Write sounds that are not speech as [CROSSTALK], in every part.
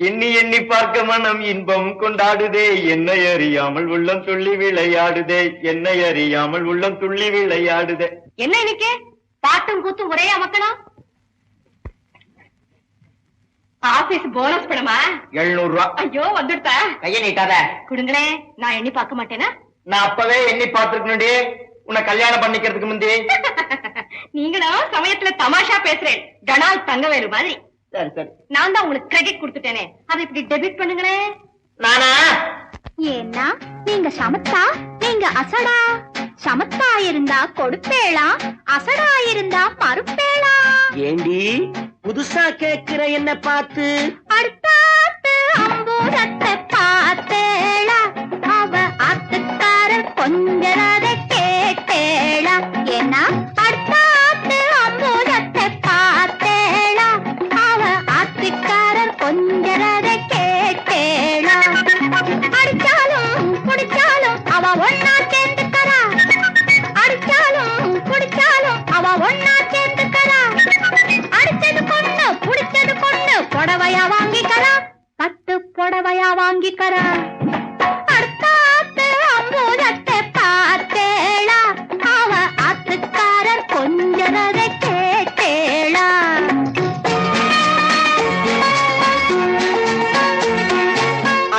எண்ணி எண்ணி பார்க்க மனம் இன்பம் கொண்டாடுதே. என்னை அறியாமல் உள்ளம் துள்ளி விளையாடுதே. என்னை அறியாமல் உள்ளம் துள்ளி விளையாடுதே. என்ன இன்னைக்கு? பாட்டும் கூத்தும் ஒரே அமக்கணும் ஆபீஸ் போனஸ் பணமா எழுநூறு ரூபா ஐயோ வந்துடுதா கைய நீட்டாத. கொடுங்களே நான் எண்ணி பார்க்க மாட்டேனா? நான் அப்பவே எண்ணி பார்த்திருக்கணும்டி. உன்னை கல்யாணம் பண்ணிக்கிறதுக்கு முந்தி. [LAUGHS] நீங்களும் சமயத்துல தமாஷா பேசுறேன். கனால் தங்கவேலு மாதிரி. சரி சரி. நான் தான் உங்களுக்கு கிரெடிட் கொடுத்துட்டேனே. அதை இப்படி டெபிட் பண்ணுங்களே. நானா? ஏன்னா நீங்க சமத்தா நீங்க அசடா. சமத்தா இருந்தா கொடுப்பேளா அசடா இருந்தா மறுப்பேளா ஏண்டி? புதுசா கேக்குற என்ன பார்த்து. அடுத்தாத்து அம்பூரத்தை பார்த்தேளா. அவ ஆத்துக்காரர் கொஞ்சரத புடவையா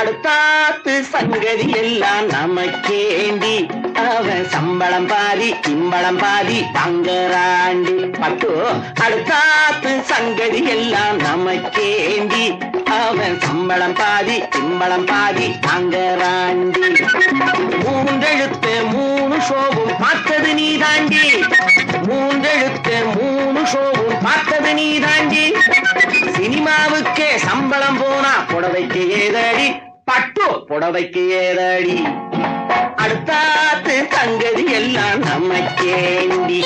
அடுத்தாத்து சங்கதி எல்லாம் நமக்கேண்டி. அவன் சம்பளம் பாதி திம்பளம் பாதி தங்கராண்டி பட்டு அடுத்தாத்து சங்கதி எல்லாம் நமக்கேண்டி. அவன் சம்பளம் பாதி திம்பளம் பாதி தங்கராண்டி மூன்றெழுத்து மூணு ஷோவும் பார்த்தது நீ தாண்டி. மூன்றெழுத்து மூணு ஷோவும் பார்த்தது நீ தாண்டி. சினிமாவுக்கே சம்பளம் போனா புடவைக்கு ஏதடி பட்டு புடவைக்கு ஏதடி. அடுத்தாத்து தங்கதி எல்லாம் நமக்கேண்டி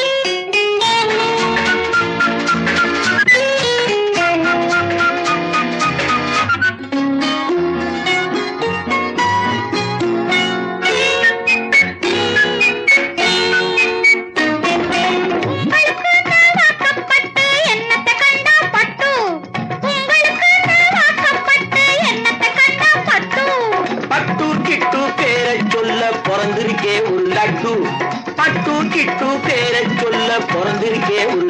பட்டு கிட்டு பேரை சொல்ல பிறந்திருக்கே ஒரு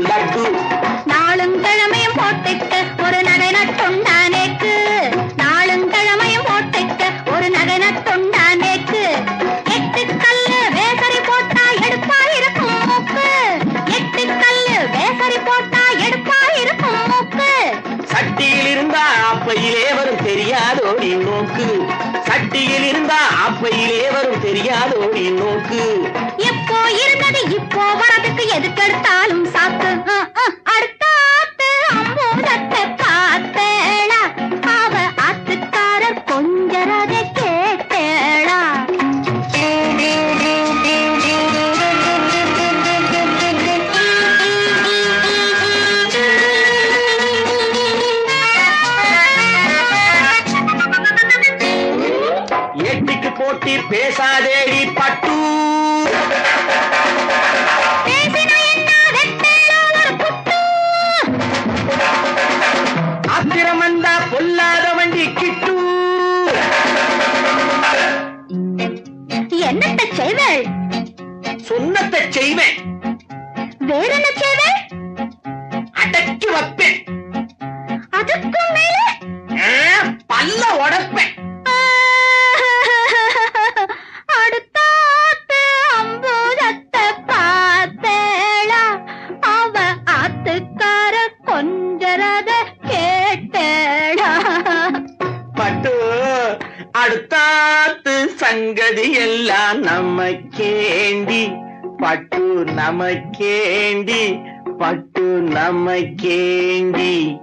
தேவரும் தெரியாதோடி நோக்கு. எப்போ இருந்தது இப்போ வரதுக்கு எதுக்கெடுத்தாலும் சாக்கு. அடுத்த எட்டிக்கு போட்டி பேசாதேடி பட்டு கேட்டேளா பட்டு அடுத்தாத்து சங்கதி எல்லாம் நமக்கேண்டி. பட்டு நமக்கேண்டி பட்டு நமக்கேண்டி.